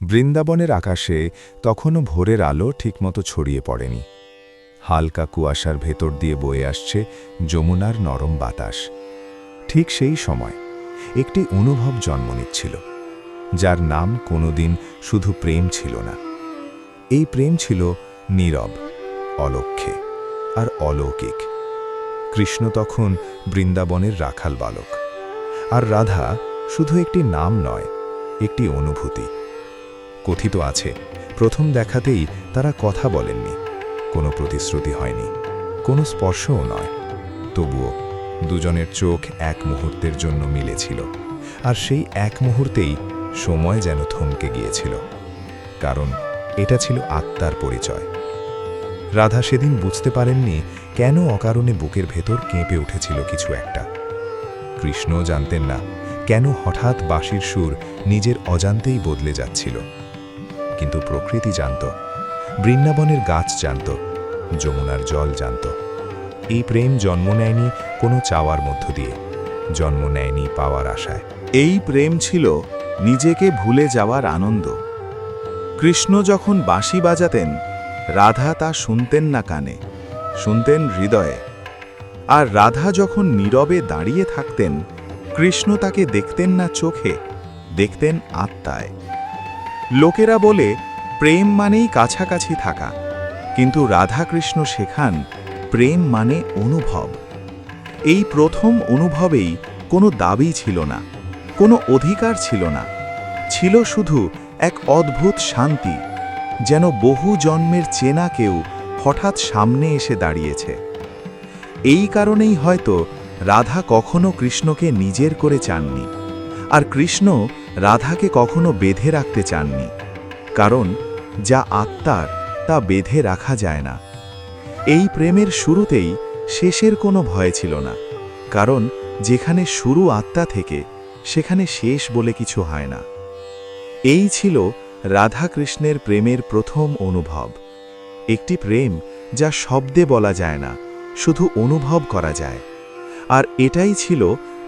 বৃন্দাবনের আকাশে তখনও ভোরের আলো ঠিকমতো ছড়িয়ে পড়েনি। হালকা কুয়াশার ভেতর দিয়ে বয়ে আসছে যমুনার নরম বাতাস। ঠিক সেই সময় একটি অনুভব জন্ম নিচ্ছিল, যার নাম কোনোদিন শুধু প্রেম ছিল না। এই প্রেম ছিল নীরব অলক্ষে আর অলৌকিক। কৃষ্ণ তখন বৃন্দাবনের রাখাল বালক। আর রাধা শুধু একটি নাম নয়, একটি অনুভূতি। কথিত আছে। প্রথম দেখাতেই তারা কথা বলেননি। কোনো প্রতিশ্রুতি হয়নি। কোনো স্পর্শও নয়। তবুও দুজনের চোখ এক মুহূর্তের জন্য মিলেছিল। আর সেই এক মুহূর্তেই সময় যেন থমকে গিয়েছিল। কারণ এটা ছিল আত্মার পরিচয়। রাধা সেদিন বুঝতে পারেননি কেন অকারণে বুকের ভেতর কেঁপে উঠেছিল কিছু একটা। কৃষ্ণও জানতেন না কেন হঠাৎ বাঁশির সুর নিজের অজান্তেই বদলে যাচ্ছিল। কিন্তু প্রকৃতি জানত, বৃন্দাবনের গাছ জানত, যমুনার জল জানত। এই প্রেম জন্ম নেয়নি কোনো চাওয়ার মধ্য দিয়ে, জন্ম নেয়নি পাওয়ার আশায়। এই প্রেম ছিল নিজেকে ভুলে যাওয়ার আনন্দ। কৃষ্ণ যখন বাঁশি বাজাতেন, রাধা তা শুনতেন না কানে, শুনতেন হৃদয়ে। আর রাধা যখন নীরবে দাঁড়িয়ে থাকতেন, কৃষ্ণ তাকে দেখতেন না চোখে, দেখতেন আত্মায়। লোকেরা বলে, প্রেম মানেই কাছাকাছি থাকা। কিন্তু রাধাকৃষ্ণ শেখান, প্রেম মানে অনুভব। এই প্রথম অনুভবেই কোনো দাবি ছিল না, কোনো অধিকার ছিল না, ছিল শুধু এক অদ্ভুত শান্তি, যেন বহু জন্মের চেনা কেউ হঠাৎ সামনে এসে দাঁড়িয়েছে। এই কারণেই হয়তো রাধা কখনো কৃষ্ণকে নিজের করে চাননি। আর কৃষ্ণ রাধাকে কখনো বেঁধে রাখতে চাননি, কারণ যা আত্মার তা বেঁধে রাখা যায় না। এই প্রেমের শুরুতেই শেষের কোনো ভয় ছিল না, কারণ যেখানে শুরু আত্মা থেকে, সেখানে শেষ বলে কিছু হয় না। এই ছিল রাধা কৃষ্ণের প্রেমের প্রথম অনুভব, একটি প্রেম যা শব্দে বলা যায় না, শুধু অনুভব করা যায়। আর এটাই ছিল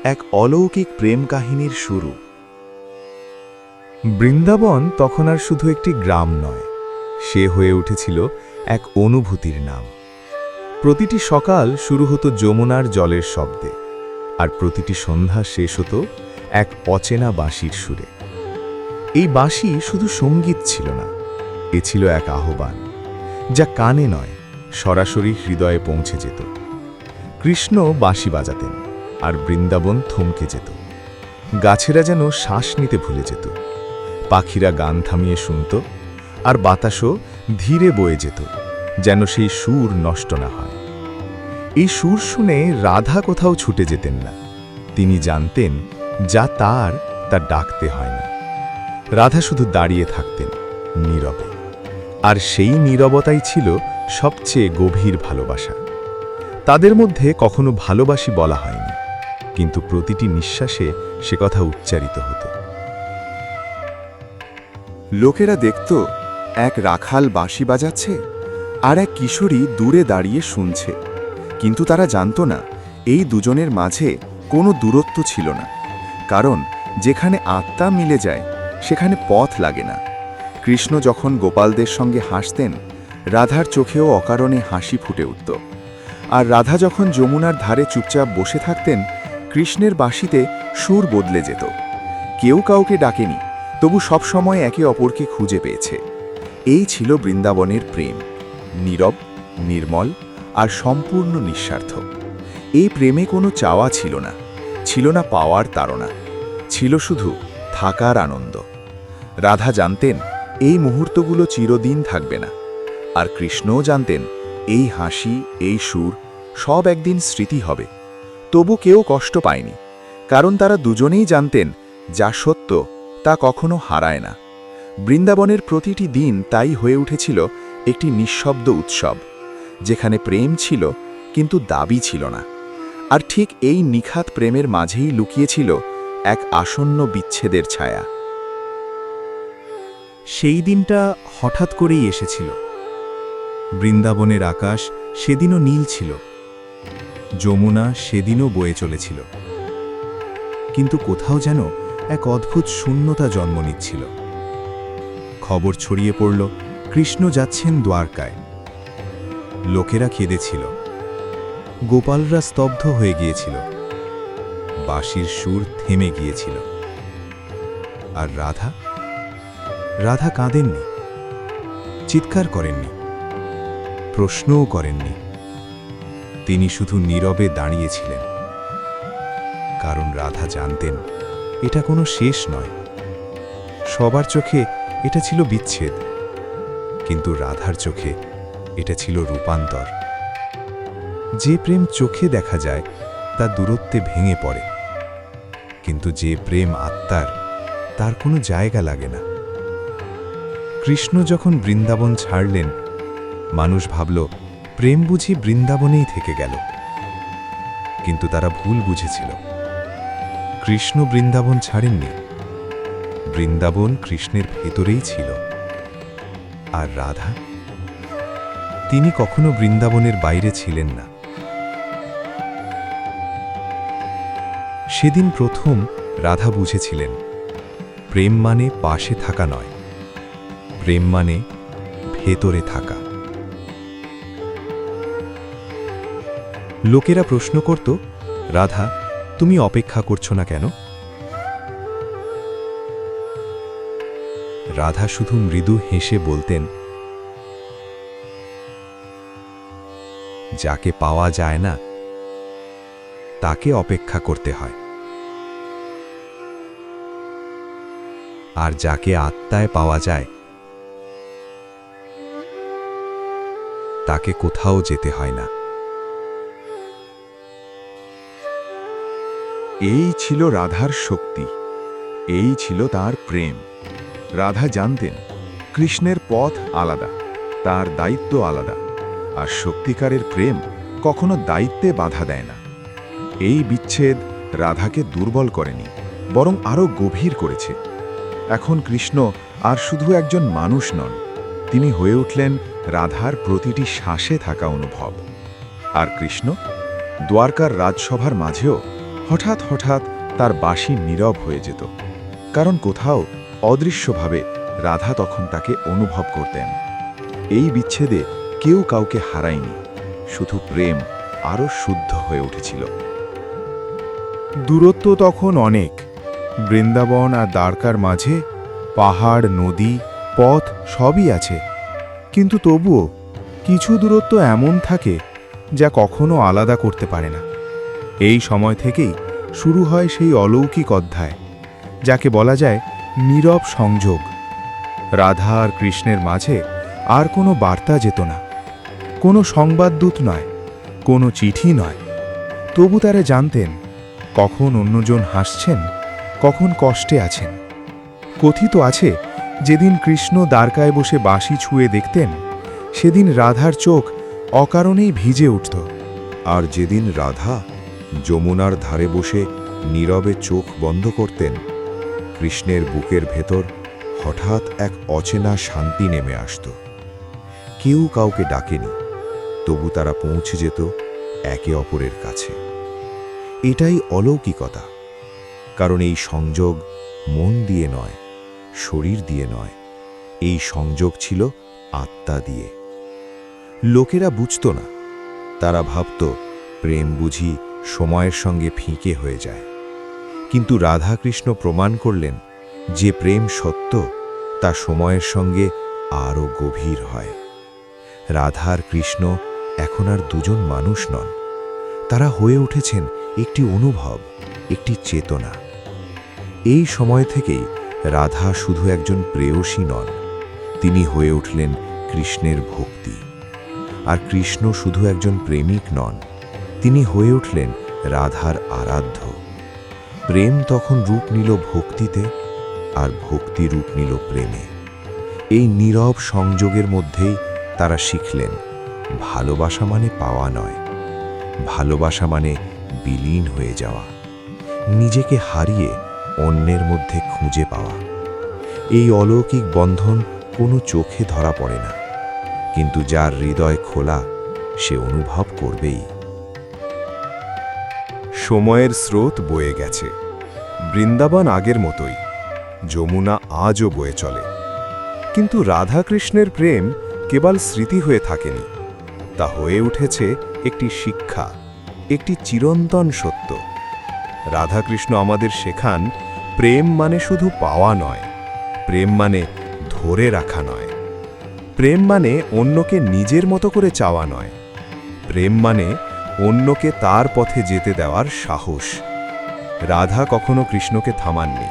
এক অলৌকিক প্রেম কাহিনীর শুরু। বৃন্দাবন তখন আর শুধু একটি গ্রাম নয়, সে হয়ে উঠেছিল এক অনুভূতির নাম। প্রতিটি সকাল শুরু হতো যমুনার জলের শব্দে, আর প্রতিটি সন্ধ্যা শেষ হতো এক অচেনা বাঁশির সুরে। এই বাঁশি শুধু সংগীত ছিল না, এ ছিল এক আহ্বান, যা কানে নয়, সরাসরি হৃদয়ে পৌঁছে যেত। কৃষ্ণ বাঁশি বাজাতেন। আর বৃন্দাবন থমকে যেত। গাছেরা যেন শ্বাস নিতে ভুলে যেত। পাখিরা গান থামিয়ে শুনত আর বাতাসও ধীরে বয়ে যেত, যেন সেই সুর নষ্ট না হয়। এই সুর শুনে রাধা কোথাও ছুটে যেতেন না। তিনি জানতেন, যা তার, তা ডাকতে হয় না। রাধা শুধু দাঁড়িয়ে থাকতেন, নীরবে। আর সেই নীরবতাই ছিল সবচেয়ে গভীর ভালোবাসা। তাদের মধ্যে কখনো ভালোবাসি বলা হয়নি। কিন্তু প্রতিটি নিঃশ্বাসে সে কথা উচ্চারিত হতো। লোকেরা দেখত, এক রাখাল বাঁশি বাজাচ্ছে আর এক কিশোরী দূরে দাঁড়িয়ে শুনছে। কিন্তু তারা জানত না, এই দুজনের মাঝে কোনো দূরত্ব ছিল না। কারণ যেখানে আত্মা মিলে যায়, সেখানে পথ লাগে না। কৃষ্ণ যখন গোপালদের সঙ্গে হাসতেন, রাধার চোখেও অকারণে হাসি ফুটে উঠত। আর রাধা যখন যমুনার ধারে চুপচাপ বসে থাকতেন কৃষ্ণের বাঁশিতে সুর বদলে যেত। কেউ কাউকে ডাকেনি, তবু সবসময় একে অপরকে খুঁজে পেয়েছে। এই ছিল বৃন্দাবনের প্রেম, নীরব, নির্মল আর সম্পূর্ণ নিঃস্বার্থ। এই প্রেমে কোনো চাওয়া ছিল না ছিল না পাওয়ার তাড়না, ছিল শুধু থাকার আনন্দ। রাধা জানতেন, এই মুহূর্তগুলো চিরদিন থাকবে না। আর কৃষ্ণও জানতেন, এই হাসি, এই সুর সব একদিন স্মৃতি হবে। তবু কেউ কষ্ট পায়নি, কারণ তারা দুজনেই জানতেন, যা সত্য, তা কখনো হারায় না। বৃন্দাবনের প্রতিটি দিন তাই হয়ে উঠেছিল একটি নিঃশব্দ উৎসব, যেখানে প্রেম ছিল, কিন্তু দাবি ছিল না। আর ঠিক এই নিখাত প্রেমের মাঝেই লুকিয়েছিল এক আসন্ন বিচ্ছেদের ছায়া। সেই দিনটা হঠাৎ করেই এসেছিল। বৃন্দাবনের আকাশ সেদিনও নীল ছিল। যমুনা সেদিনও বয়ে চলেছিল। কিন্তু কোথাও যেন এক অদ্ভুত শূন্যতা জন্ম নিচ্ছিল। খবর ছড়িয়ে পড়ল, কৃষ্ণ যাচ্ছেন দ্বারকায়। লোকেরা কেঁদেছিল। গোপালরা স্তব্ধ হয়ে গিয়েছিল। বাঁশির সুর থেমে গিয়েছিল। আর রাধা? রাধা কাঁদেননি। চিৎকার করেননি। প্রশ্নও করেননি। তিনি শুধু নীরবে দাঁড়িয়েছিলেন। কারণ রাধা জানতেন, এটা কোনো শেষ নয়। সবার চোখে এটা ছিল বিচ্ছেদ, কিন্তু রাধার চোখে এটা ছিল রূপান্তর। যে প্রেম চোখে দেখা যায়, তা দূরত্বে ভেঙে পড়ে। কিন্তু যে প্রেম আত্মার, তার কোনো জায়গা লাগে না। কৃষ্ণ যখন বৃন্দাবন ছাড়লেন, মানুষ ভাবল প্রেম বুঝি বৃন্দাবনেই থেকে গেল। কিন্তু তারা ভুল বুঝেছিল। কৃষ্ণ বৃন্দাবন ছাড়েননি। বৃন্দাবন কৃষ্ণের ভেতরেই ছিল। আর রাধা? তিনি কখনো বৃন্দাবনের বাইরে ছিলেন না। সেদিন প্রথম রাধা বুঝেছিলেন, প্রেম মানে পাশে থাকা নয়। প্রেম মানে ভেতরে থাকা। লোকেরা প্রশ্ন করত, রাধা, তুমি অপেক্ষা করছ না কেন? রাধা শুধু মৃদু হেসে বলতেন, যাকে পাওয়া যায় না, তাকে অপেক্ষা করতে হয়। আর যাকে আত্মায় পাওয়া যায়, তাকে কোথাও যেতে হয় না। এই ছিল রাধার শক্তি, এই ছিল তার প্রেম। রাধা জানতেন, কৃষ্ণের পথ আলাদা, তার দায়িত্ব আলাদা, আর সত্যিকারের প্রেম কখনো দায়িত্বে বাধা দেয় না। এই বিচ্ছেদ রাধাকে দুর্বল করেনি, বরং আরও গভীর করেছে। এখন কৃষ্ণ আর শুধু একজন মানুষ নন, তিনি হয়ে উঠলেন রাধার প্রতিটি শ্বাসে থাকা অনুভব। আর কৃষ্ণ, দ্বারকার রাজসভার মাঝেও হঠাৎ হঠাৎ তার বাঁশি নীরব হয়ে যেত, কারণ কোথাও অদৃশ্যভাবে রাধা তখন তাকে অনুভব করতেন। এই বিচ্ছেদে কেউ কাউকে হারায়নি, শুধু প্রেম আরও শুদ্ধ হয়ে উঠেছিল। দূরত্ব তখন অনেক, বৃন্দাবন আর দ্বারকার মাঝে পাহাড়, নদী, পথ সবই আছে, কিন্তু তবুও কিছু দূরত্ব এমন থাকে যা কখনো আলাদা করতে পারে না। এই সময় থেকেই শুরু হয় সেই অলৌকিক অধ্যায়, যাকে বলা যায় নীরব সংযোগ। রাধা আর কৃষ্ণের মাঝে আর কোনো বার্তা যেত না, কোনো সংবাদদূত নয়, কোনো চিঠি নয়। তবু তারা জানতেন, কখন অন্যজন হাসছেন, কখন কষ্টে আছেন। কথিত আছে, যেদিন কৃষ্ণ দ্বারকায় বসে বাঁশি ছুঁয়ে দেখতেন, সেদিন রাধার চোখ অকারণেই ভিজে উঠত। আর যেদিন রাধা যমুনার ধারে বসে নীরবে চোখ বন্ধ করতেন, কৃষ্ণের বুকের ভেতর হঠাৎ এক অচেনা শান্তি নেমে আসত। কেউ কাউকে ডাকেনি, তবু তারা পৌঁছে যেত একে অপরের কাছে। এটাই অলৌকিকতা, কারণ এই সংযোগ মন দিয়ে নয়, শরীর দিয়ে নয়, এই সংযোগ ছিল আত্মা দিয়ে। লোকেরা বুঝত না, তারা ভাবত, প্রেম বুঝি সময়ের সঙ্গে ফিকে হয়ে যায়। কিন্তু রাধাকৃষ্ণ প্রমাণ করলেন, যে প্রেম সত্য, তা সময়ের সঙ্গে আরও গভীর হয়। রাধার কৃষ্ণ এখন আর দুজন মানুষ নন। তারা হয়ে উঠেছেন একটি অনুভব, একটি চেতনা। এই সময় থেকেই রাধা শুধু একজন প্রেয়সী নন, তিনি হয়ে উঠলেন কৃষ্ণের ভক্তি। আর কৃষ্ণ শুধু একজন প্রেমিক নন। তিনি হয়ে উঠলেন রাধার আরাধ্য। প্রেম তখন রূপ নিল ভক্তিতে আর ভক্তি রূপ নিল প্রেমে। এই নীরব সংযোগের মধ্যেই তারা শিখলেন, ভালোবাসা মানে পাওয়া নয়, ভালোবাসা মানে বিলীন হয়ে যাওয়া, নিজেকে হারিয়ে অন্যের মধ্যে খুঁজে পাওয়া। এই অলৌকিক বন্ধন কোনো চোখে ধরা পড়ে না, কিন্তু যার হৃদয় খোলা সে অনুভব করবেই। সময়ের স্রোত বয়ে গেছে। বৃন্দাবন আগের মতোই। যমুনা আজও বয়ে চলে। কিন্তু রাধাকৃষ্ণের প্রেম কেবল স্মৃতি হয়ে থাকেনি। তা হয়ে উঠেছে একটি শিক্ষা, একটি চিরন্তন সত্য। রাধাকৃষ্ণ আমাদের শেখান, প্রেম মানে শুধু পাওয়া নয়, প্রেম মানে ধরে রাখা নয়। প্রেম মানে অন্যকে নিজের মতো করে চাওয়া নয়। প্রেম মানে অন্যকে তার পথে যেতে দেওয়ার সাহস। রাধা কখনো কৃষ্ণকে থামাননি।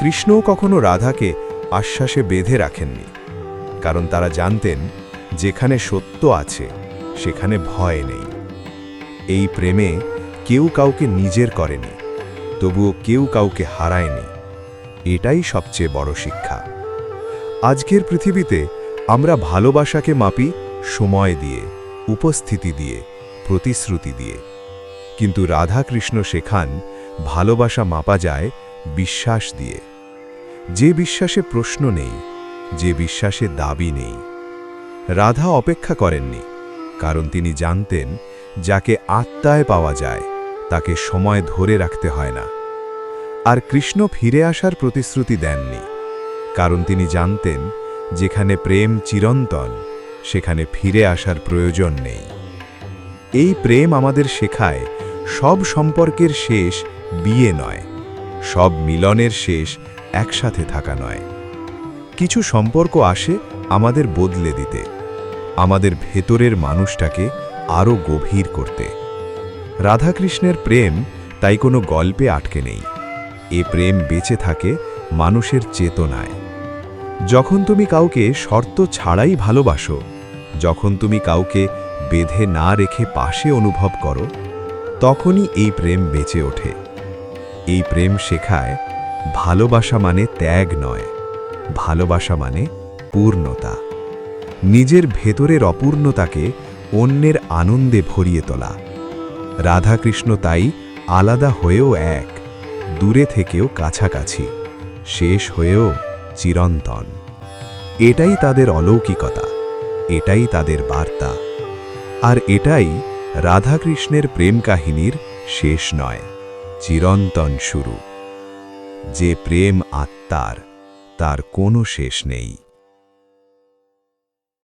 কৃষ্ণও কখনো রাধাকে আশ্বাসে বেঁধে রাখেননি। কারণ তারা জানতেন, যেখানে সত্য আছে, সেখানে ভয় নেই। এই প্রেমে কেউ কাউকে নিজের করেনি, তবুও কেউ কাউকে হারায়নি। এটাই সবচেয়ে বড় শিক্ষা। আজকের পৃথিবীতে আমরা ভালোবাসাকে মাপি সময় দিয়ে, উপস্থিতি দিয়ে। প্রতিশ্রুতি দিয়ে। কিন্তু রাধাকৃষ্ণ শেখান ভালোবাসা মাপা যায় বিশ্বাস দিয়ে। যে বিশ্বাসে প্রশ্ন নেই, যে বিশ্বাসে দাবি নেই। রাধা অপেক্ষা করেননি, কারণ তিনি জানতেন যাকে আত্মায় পাওয়া যায়, তাকে সময় ধরে রাখতে হয় না। আর কৃষ্ণ ফিরে আসার প্রতিশ্রুতি দেননি, কারণ তিনি জানতেন যেখানে প্রেম চিরন্তন, সেখানে ফিরে আসার প্রয়োজন নেই। এই প্রেম আমাদের শেখায়, সব সম্পর্কের শেষ বিয়ে নয়, সব মিলনের শেষ একসাথে থাকা নয়। কিছু সম্পর্ক আসে আমাদের বদলে দিতে, আমাদের ভেতরের মানুষটাকে আরও গভীর করতে। রাধাকৃষ্ণের প্রেম তাই কোনো গল্পে আটকে নেই, এ প্রেম বেঁচে থাকে মানুষের চেতনায়। যখন তুমি কাউকে শর্ত ছাড়াই ভালোবাসো, যখন তুমি কাউকে বেঁধে না রেখে পাশে অনুভব করো, তখনই এই প্রেম বেঁচে ওঠে। এই প্রেম শেখায় ভালোবাসা মানে ত্যাগ নয়, ভালোবাসা মানে পূর্ণতা। নিজের ভেতরের অপূর্ণতাকে অন্যের আনন্দে ভরিয়ে তোলা। রাধাকৃষ্ণ তাই আলাদা হয়েও এক, দূরে থেকেও কাছাকাছি, শেষ হয়েও চিরন্তন। এটাই তাদের অলৌকিকতা, এটাই তাদের বার্তা। আর এটাই রাধাকৃষ্ণের প্রেম কাহিনীর শেষ নয়, চিরন্তন শুরু। যে প্রেম আত্মার, তার কোনো শেষ নেই।